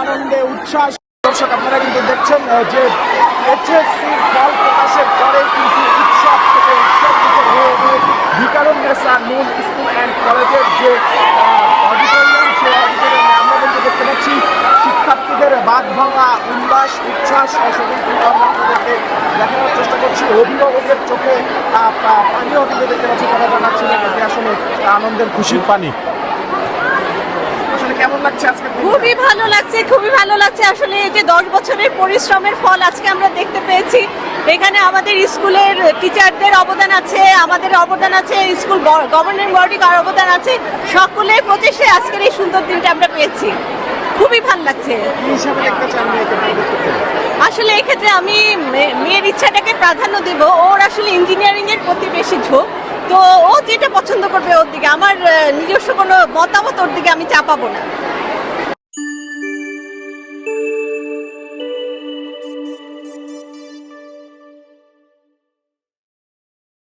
আনন্দে, উচ্ছ্বাস। দর্শক, আপনারা কিন্তু দেখছেন যে এইচএসসি ফল প্রকাশের পরে কিন্তু উৎসব থেকে উৎসব হয়ে হয়ে ভিকারুন্নেসা নুন স্কুল অ্যান্ড কলেজের যে অডিটোরিয়াম, সেই অডিটোরিয়ামে আমরা কিন্তু দেখতে পাচ্ছি শিক্ষার্থীদের বাদ ভাঙা উল্লাস, উচ্ছ্বাস সেগুলো কিন্তু আমরা আপনাদেরকে দেখানোর চেষ্টা করছি। অভিভাবকের চোখে পানীয় কিন্তু দেখতে পাচ্ছি, তারা জানাচ্ছিলেন এটি আসলে আনন্দের খুশির পানি। কেমন লাগছে আজকে খুবই ভালো লাগছে খুবই ভালো লাগছে। আসলে এই যে দশ বছরের পরিশ্রমের ফল আজকে আমরা দেখতে পেয়েছি। এখানে আমাদের স্কুলের টিচারদের অবদান আছে আমাদের অবদান আছে স্কুল গভর্নিং বডির অবদান আছে। সকলের প্রচেষ্টায় আজকের এই সুন্দর দিনটা আমরা পেয়েছি। খুবই ভালো লাগছে। আসলে এক্ষেত্রে আমি মেয়ের ইচ্ছাটাকে প্রাধান্য দেব। ওর আসলে ইঞ্জিনিয়ারিং এর প্রতি বেশি ঝোঁক। তো ও যেটা পছন্দ করবে ওর দিকে। আমার নিজস্ব কোনো মতামত ওর দিকে আমি চাপাবো না।